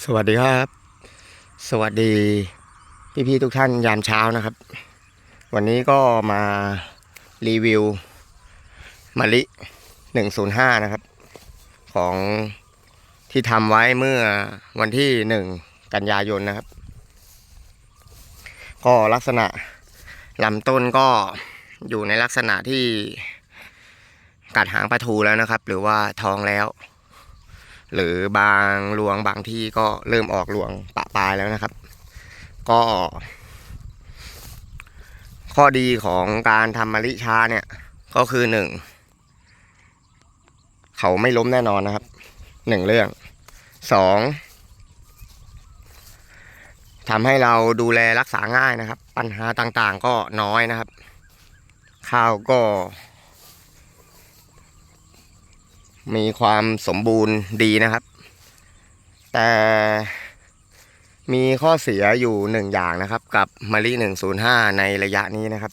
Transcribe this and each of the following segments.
สวัสดีครับ สวัสดีพี่ๆทุกท่านยามเช้านะครับ วันนี้ก็มารีวิวมะลิ 105 นะครับ ของที่ทำไว้เมื่อวันที่ 1 กันยายนนะครับ ก็ลักษณะลำต้นก็อยู่ในลักษณะที่กัดหางปลาทูแล้วนะครับ หรือว่าทองแล้ว หรือบางรวงบางที่ก็เริ่มออกรวงปะปลายแล้วนะครับ ก็ ข้อดีของการทำมะลิช้าเนี่ย ก็คือหนึ่งเขาไม่ล้มแน่นอนนะครับหนึ่งเรื่องสองทำให้เราดูแลรักษาง่ายนะครับ ปัญหาต่างๆก็น้อยนะครับ ข้าวก็ มีความสมบูรณ์ดีนะครับ แต่มีข้อเสียอยู่หนึ่งอย่างนะครับ กับมะลิ105ในระยะนี้นะครับ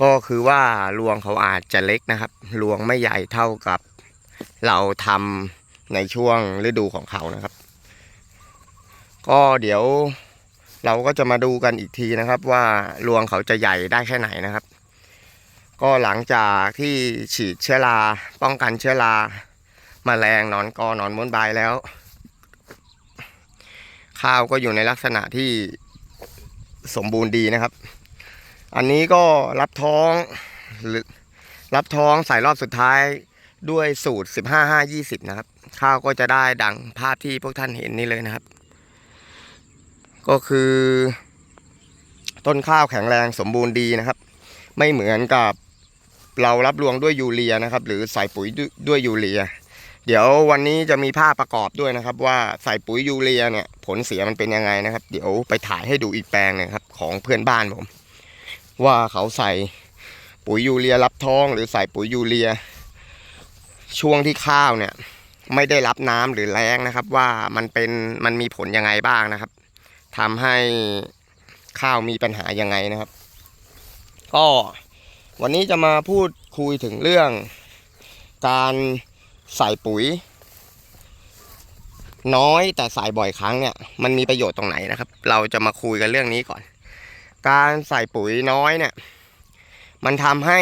ก็คือว่ารวงเขาอาจจะเล็กนะครับ รวงไม่ใหญ่เท่ากับเราทำในช่วงฤดูของเขานะครับ ก็เดี๋ยวเราก็จะมาดูกันอีกทีนะครับ ว่ารวงเขาจะใหญ่ได้แค่ไหนนะครับ ก็หลังจากที่ฉีดเชื้อราป้องกันเชื้อรามาแมลงนอนกอนอนม้วนบแล้ว ข้าวก็อยู่ในลักษณะที่สมบูรณ์ดีนะครับ อันนี้ก็รับท้องหรือรับท้องใส่รอบสุดท้ายด้วยสูตร 15 5 20 นะครับ ข้าวก็จะได้ดังภาพที่พวกท่านเห็นนี่เลยนะครับ ก็คือ ต้นข้าวแข็งแรงสมบูรณ์ดีนะครับ ไม่เหมือนกับ เรารับรวงด้วยยูเรียนะครับ หรือใส่ปุ๋ยด้วยยูเรีย เดี๋ยววันนี้จะมีภาพประกอบด้วยนะครับ ว่าใส่ปุ๋ยยูเรียเนี่ยผลเสียมันเป็นยังไงนะครับ เดี๋ยวไปถ่ายให้ดูอีกแปลงนึงครับของเพื่อนบ้านผม ว่าเขาใส่ปุ๋ยยูเรียรับท้อง หรือใส่ปุ๋ยยูเรีย ช่วงที่ข้าวเนี่ย ไม่ได้รับน้ำหรือแรงนะครับ ว่ามันเป็นมันมีผลยังไงบ้างนะครับทำให้ข้าวมีปัญหายังไงนะครับ ก็ วันนี้จะมาพูดคุยถึงเรื่อง การใส่ปุ๋ย น้อยแต่ใส่บ่อยครั้งเนี่ยมันมีประโยชน์ตรงไหนนะครับ เราจะมาคุยกันเรื่องนี้ก่อน การใส่ปุ๋ยน้อยเนี่ย มันทำให้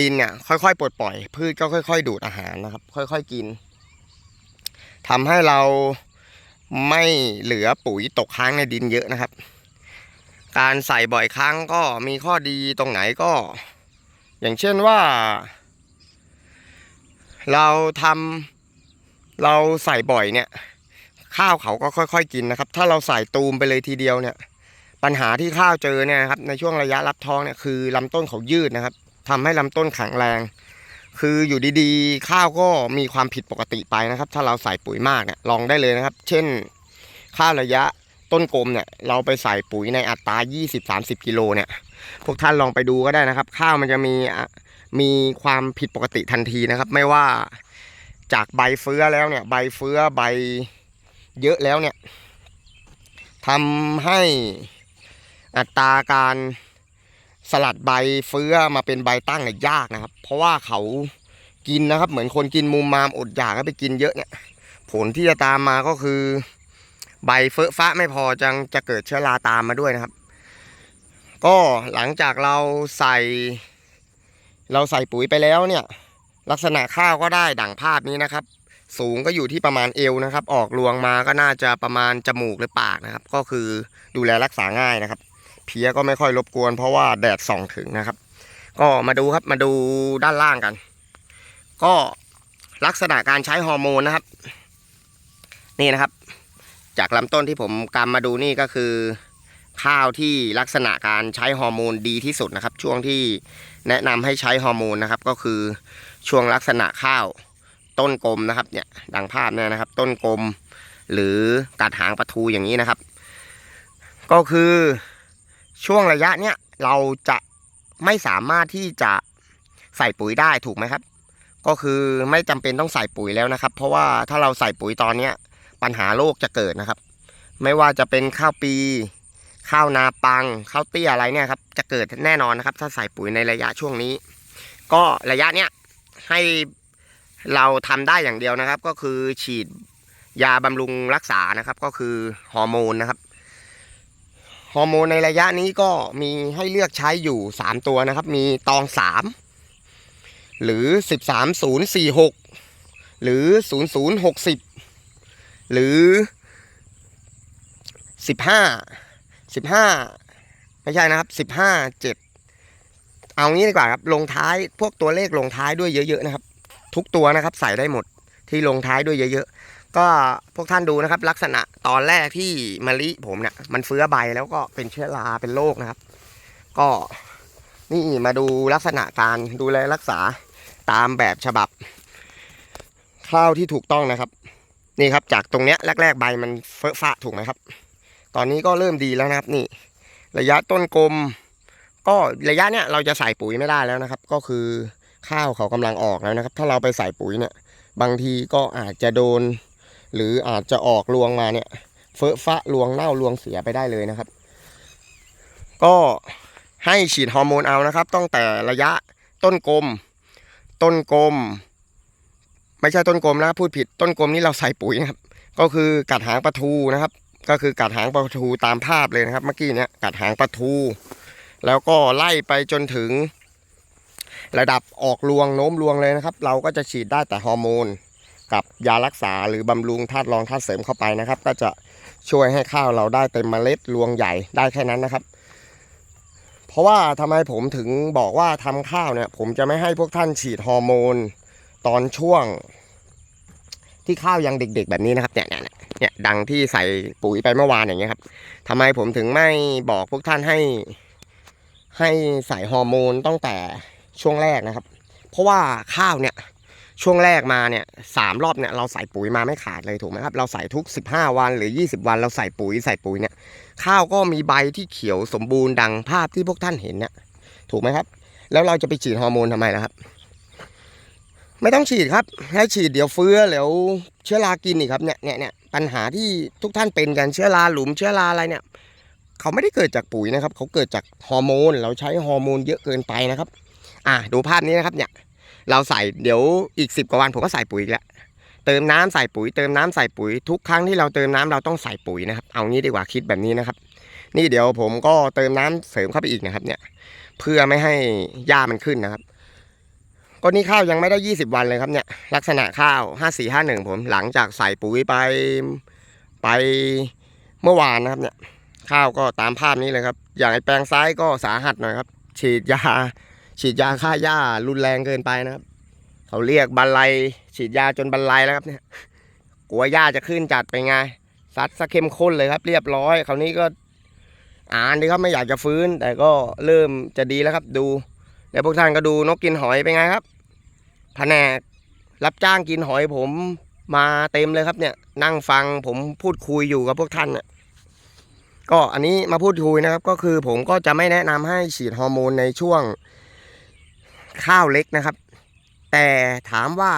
ดินเนี่ยค่อยๆปลดปล่อย พืชก็ค่อย ๆ ดูดอาหารนะครับ ค่อย ๆกินทำให้เราไม่เหลือปุ๋ยตกค้างในดินเยอะนะครับ การใส่บ่อยครั้งก็มีข้อดีตรงไหนก็ อย่างเช่นว่าเราทำเราใส่บ่อยเนี่ย ข้าวเขาก็ค่อย ๆ กินนะครับ ถ้าเราใส่ตูมไปเลยทีเดียวเนี่ย ปัญหาที่ข้าวเจอเนี่ยครับในช่วงระยะรับท้องเนี่ยคือลำต้นเขายืดนะครับทำให้ลำต้นแข็งแรง คืออยู่ดีๆ ข้าวก็มีความผิดปกติไปนะครับ ถ้าเราใส่ปุ๋ยมากเนี่ยลองได้เลยนะครับ เช่น ข้าวระยะต้นกลมเนี่ย เราไปใส่ปุ๋ยในอัตรา 20-30 กิโลเนี่ย พวกท่านลองไปดูก็ได้นะครับ ข้าวมันจะมีมีความผิดปกติทันทีนะครับ ไม่ว่าจากใบเฟื้อแล้วเนี่ย ใบเฟื้อใบเยอะแล้วเนี่ยทำให้อัตราการสลัดใบเฟื้อมาเป็นใบตั้งเนี่ยยากนะครับ เพราะว่าเขากินนะครับ เหมือนคนกินมุมมามอดอยากแล้วไปกินเยอะเนี่ย ผลที่จะตามมาก็คือ ใบเฟื้อฟ้าไม่พอจังจะเกิดเชื้อราตามมาด้วยนะครับ ก็หลังจากเราใส่ เราใส่ปุ๋ยไปแล้วเนี่ย ลักษณะข้าวก็ได้ดั่งภาพนี้นะครับ สูงก็อยู่ที่ประมาณเอวนะครับ ออกรวงมาก็น่าจะประมาณจมูกหรือปากนะครับ ก็คือดูแลรักษาง่ายนะครับ เพี้ยก็ไม่ค่อยรบกวน เพราะว่าแดดส่องถึงนะครับ ก็มาดูครับมาดูด้านล่างกัน ก็ลักษณะการใช้ฮอร์โมนนะครับ นี่นะครับ จากลำต้นที่ผมกำมาดูนี่ก็คือ ข้าวที่ลักษณะการใช้ฮอร์โมนดีที่สุดนะครับ ช่วงที่แนะนำให้ใช้ฮอร์โมนนะครับก็คือช่วงลักษณะข้าวต้นกลมนะครับเนี่ยดังภาพเนี่ยนะครับ ต้นกลมหรือกัดหางปลาทูอย่างนี้นะครับ ก็คือช่วงระยะเนี้ยเราจะไม่สามารถที่จะใส่ปุ๋ยได้ถูกไหมครับ ก็คือไม่จำเป็นต้องใส่ปุ๋ยแล้วนะครับ เพราะว่าถ้าเราใส่ปุ๋ยตอนเนี้ยปัญหาโรคจะเกิดนะครับ ไม่ว่าจะเป็นข้าวปี ข้าวนาปังข้าวเตี้ยอะไรเนี่ยครับจะเกิดแน่นอนนะครับ ถ้าใส่ปุ๋ยในระยะช่วงนี้ ก็ระยะเนี้ยให้เราทำได้อย่างเดียวนะครับ ก็คือฉีดยาบำรุงรักษานะครับ ก็คือฮอร์โมนนะครับฮอร์โมนในระยะนี้ก็มีให้เลือกใช้อยู่ 3 ตัวนะครับ มีตอง 3 หรือ 13046 หรือ 0060 หรือ 15 15ไม่ใช่นะครับ15 7เจ็ดเอางี้ดีกว่าครับลงท้ายพวกตัวเลขลงท้ายด้วยเยอะๆนะครับ ทุกตัวนะครับใส่ได้หมดที่ลงท้ายด้วยเยอะๆ ก็พวกท่านดูนะครับ ลักษณะตอนแรกที่มะลิผมเนี่ยมันเฟื้อใบแล้วก็เป็นเชื้อราเป็นโรคนะครับ ก็นี่มาดูลักษณะการดูแลรักษาตามแบบฉบับข้าวที่ถูกต้องนะครับ นี่ครับจากตรงเนี้ยแรก ๆ ใบมันเฟ้อะฟะถูกไหมครับ ตอนนี้ก็เริ่มดีแล้วนะครับนี่ ระยะต้นกลม ก็ระยะเนี้ยเราจะใส่ปุ๋ยไม่ได้แล้วนะครับ ก็คือข้าวเขากำลังออกแล้วนะครับ ถ้าเราไปใส่ปุ๋ยเนี่ย บางทีก็อาจจะโดน หรืออาจจะออกรวงมาเนี่ย เฟอะฟะรวงเน่ารวงเสียไปได้เลยนะครับ ก็ให้ฉีดฮอร์โมนเอานะครับตั้งแต่ระยะต้นกลม ต้นกลม ไม่ใช่ต้นกลมนะพูดผิดต้นกลมนี่เราใส่ปุ๋ยนะครับ ก็คือกัดหางปลาทูนะครับ ก็คือกัดหางปลาทูตามภาพเลยนะครับ เมื่อกี้เนี่ยกัดหางปลาทู แล้วก็ไล่ไปจนถึง ระดับออกรวงโน้มรวงเลยนะครับ เราก็จะฉีดได้แต่ฮอร์โมน กับยารักษาหรือบำรุงธาตุรองธาตุเสริมเข้าไปนะครับ ก็จะช่วยให้ข้าวเราได้เต็มเมล็ดรวงใหญ่ได้แค่นั้นนะครับ เพราะว่าทำไมผมถึงบอกว่าทำข้าวเนี่ย ผมจะไม่ให้พวกท่านฉีดฮอร์โมน ตอนช่วง ที่ข้าวยังเด็ก ๆ แบบนี้นะครับเนี่ย เนี่ยดังที่ใส่ปุ๋ยไปเมื่อวานอย่างเงี้ยครับทำไมผมถึงไม่บอกพวกท่านให้ ให้ใส่ฮอร์โมนตั้งแต่ช่วงแรกนะครับ เพราะว่าข้าวเนี่ยช่วงแรกมาเนี่ยสามรอบเนี่ยเราใส่ปุ๋ยมาไม่ขาดเลยถูกไหมครับ เราใส่ทุก 15 วันหรือ 20 วันเราใส่ปุ๋ยใส่ปุ๋ยเนี่ย ข้าวก็มีใบที่เขียวสมบูรณ์ดังภาพที่พวกท่านเห็นเนี่ยถูกไหมครับ แล้วเราจะไปฉีดฮอร์โมนทำไมล่ะครับ ไม่ต้องฉีดครับ ให้ฉีดเดี๋ยวเฟื้อเดี๋ยวเชื้อรากินอีกครับเนี่ยเนี่ยเนี่ย ปัญหาที่ทุกท่านเป็นกันเชื้อราหลุมเชื้อราอะไรเนี่ย เขาไม่ได้เกิดจากปุ๋ยนะครับ เขาเกิดจากฮอร์โมน เราใช้ฮอร์โมนเยอะเกินไปนะครับ อะดูภาพนี้นะครับเนี่ย เราใส่เดี๋ยวอีกสิบกว่าวันผมก็ใส่ปุ๋ยอีกแล้วเติมน้ำใส่ปุ๋ยเติมน้ำใส่ปุ๋ยทุกครั้งที่เราเติมน้ำเราต้องใส่ปุ๋ยนะครับ เอางี้ดีกว่าคิดแบบนี้นะครับ นี่เดี๋ยวผมก็เติมน้ำเสริมเข้าไปอีกนะครับ เนี่ย เพื่อไม่ให้หญ้ามันขึ้นนะครับ ก็นี่ข้าวยังไม่ได้ 20 วันเลยครับเนี่ย ลักษณะข้าว 5451 ผม หลังจากใส่ปุ๋ยไปไปเมื่อวานนะครับเนี่ย ข้าวก็ตามภาพนี้เลยครับ อย่างไอแปลงซ้ายก็สาหัสหน่อยครับ ฉีดยา ฉีดยาฆ่าหญ้ารุนแรงเกินไปนะครับ เขาเรียกบันไลฉีดยาจนบันไลแล้วครับเนี่ย กลัวหญ้าจะขึ้นจัดไปไงซัดซะเข้มข้นเลยครับ เรียบร้อย คราวนี้ก็อ่านดีครับไม่อยากจะฟื้น แต่ก็เริ่มจะดีแล้วครับดู เดี๋ยวพวกท่านก็ดูนกกินหอยเป็นไงครับแผนกรับจ้างกินหอยผมมาเต็มเลยครับเนี่ย นั่งฟังผมพูดคุยอยู่กับพวกท่านเนี่ยก็อันนี้มาพูดคุยนะครับ ก็คือผมก็จะไม่แนะนำให้ฉีดฮอร์โมนในช่วงข้าวเล็กนะครับ แต่ถามว่า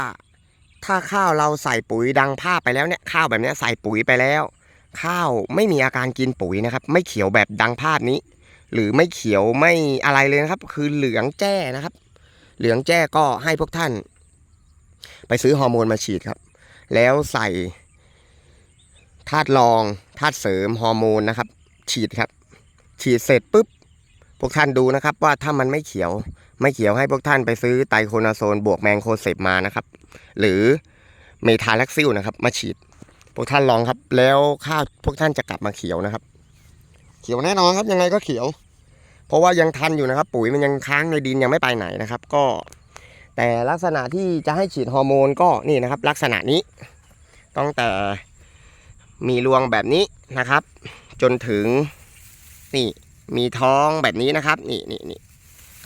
ถ้าข้าวเราใส่ปุ๋ยดังภาพไปแล้วเนี่ยข้าวแบบนี้ใส่ปุ๋ยไปแล้ว ข้าวไม่มีอาการกินปุ๋ยนะครับ ไม่เขียวแบบดังภาพนี้ หรือไม่เขียวไม่อะไรเลยนะครับ คือเหลืองแจ้นะครับ เหลืองแจ้ก็ให้พวกท่าน ไปซื้อฮอร์โมนมาฉีดครับ แล้วใส่ธาตุรองธาตุเสริมฮอร์โมนนะครับ ฉีดครับ ฉีดเสร็จปุ๊บพวกท่านดูนะครับว่าถ้ามันไม่เขียวไม่เขียวให้พวกท่านไปซื้อไตรโคนาโซนบวกแมงโคเซปมานะครับ หรือเมทาล็กซิลนะครับ มาฉีด พวกท่านลองครับ แล้วข้าวพวกท่านจะกลับมาเขียวนะครับ เขียวแน่นอนครับยังไงก็เขียว เพราะว่ายังทันอยู่นะครับ ปุ๋ยมันยังค้างในดินยังไม่ไปไหนนะครับ ก็ แต่ลักษณะที่จะให้ฉีดฮอร์โมนก็นี่นะครับ ลักษณะนี้ตั้งแต่มีรวงแบบนี้นะครับ จนถึงนี่มีท้องแบบนี้นะครับ นี่นี่นี่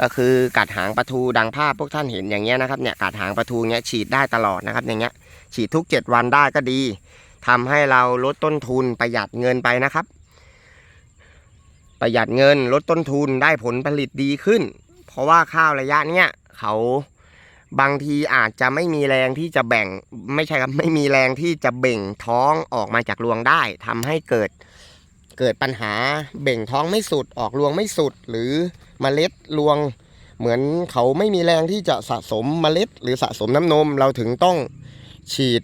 ก็คือกัดหางปลาทูดังภาพพวกท่านเห็นอย่างเงี้ยนะครับเนี่ยกัดหางปลาทูเงี้ยฉีดได้ตลอดนะครับ อย่างเงี้ยฉีดทุก 7 วันได้ก็ดีทำให้เราลดต้นทุนประหยัดเงินไปนะครับ ประหยัดเงินลดต้นทุนได้ผลผลิตดีขึ้น เพราะว่าข้าวระยะเนี้ยเขาบางทีอาจจะไม่มีแรงที่จะแบ่งไม่ใช่ครับไม่มีแรงที่จะเบ่งท้องออกมาจากรวงได้ทำให้เกิดเกิดปัญหาเบ่งท้องไม่สุดออกรวงไม่สุด หรือเมล็ดรวง เหมือนเขาไม่มีแรงที่จะสะสมเมล็ด หรือสะสมน้ำนมเราถึงต้องฉีด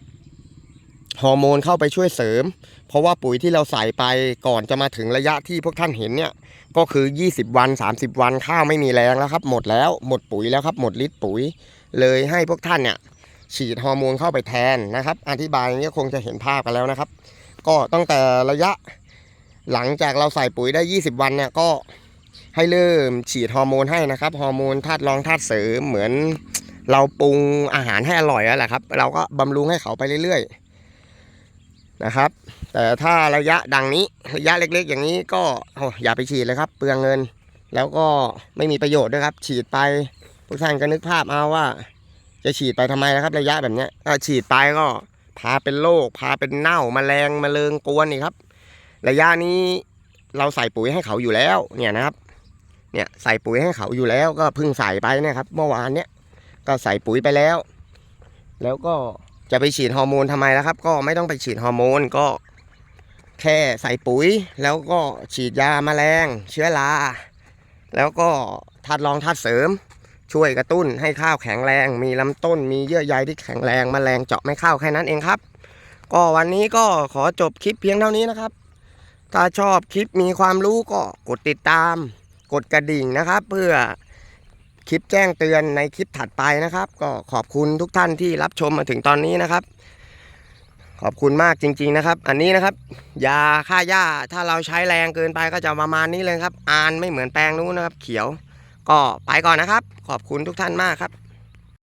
ฮอร์โมนเข้าไปช่วยเสริม เพราะว่าปุ๋ยที่เราใส่ไปก่อนจะมาถึงระยะที่พวกท่านเห็นเนี่ย ก็คือ 20 วัน 30 วันข้าวไม่มีแรงแล้วครับ หมดแล้วหมดปุ๋ยแล้วครับ หมดฤทธิ์ปุ๋ย เลยให้พวกท่านเนี่ย ฉีดฮอร์โมนเข้าไปแทนนะครับ อธิบายอย่างนี้คงจะเห็นภาพกันแล้วนะครับ ก็ตั้งแต่ระยะหลังจากเราใส่ปุ๋ยได้ 20 วันเนี่ยก็ให้เริ่มฉีดฮอร์โมนให้นะครับฮอร์โมนธาตุรองธาตุเสริมเหมือน เราปรุงอาหารให้อร่อยแล้วแหละครับ เราก็บำรุงให้เขาไปเรื่อยๆ นะครับ แต่ถ้าระยะดังนี้ระยะเล็กๆ อย่างนี้ก็อย่าไปฉีดเลยครับ เปลืองเงิน แล้วก็ไม่มีประโยชน์ด้วยครับ ฉีดไปพวกท่านก็นึกภาพเอาว่า จะฉีดไปทำไมนะครับ ระยะแบบนี้ถ้าฉีดไปก็พาเป็นโรคพาเป็นเน่าแมลงแมลงกวนนี่ครับ ระยะนี้เราใส่ปุ๋ยให้เขาอยู่แล้วเนี่ยนะครับ เนี่ยใส่ปุ๋ยให้เขาอยู่แล้วก็เพิ่งใส่ไปนะครับ เมื่อวานเนี้ยก็ใส่ปุ๋ยไปแล้ว แล้วก็ จะไปฉีดฮอร์โมนทำไมล่ะครับ ก็ไม่ต้องไปฉีดฮอร์โมนก็แค่ใส่ปุ๋ย แล้วก็ฉีดยาแมลงเชื้อราแล้วก็ธาตุรองธาตุเสริม ช่วยกระตุ้นให้ข้าวแข็งแรง มีลำต้นมีเยื่อใยที่แข็งแรงแมลงเจาะไม่เข้าแค่นั้นเองครับ ก็วันนี้ก็ขอจบคลิปเพียงเท่านี้นะครับ ถ้าชอบคลิปมีความรู้ก็กดติดตาม กดกระดิ่งนะครับ เพื่อ คลิปแจ้งเตือนในคลิปถัดไปนะครับ ก็ขอบคุณทุกท่านที่รับชมมาถึงตอนนี้นะครับ ขอบคุณมากจริง ๆนะครับ อันนี้นะครับยาฆ่าหญ้าถ้าเราใช้แรงเกินไปก็จะประมาณนี้เลยครับอ่านไม่เหมือนแปลงนู้นนะครับ เขียว ก็ไปก่อนนะครับ ขอบคุณทุกท่านมากครับ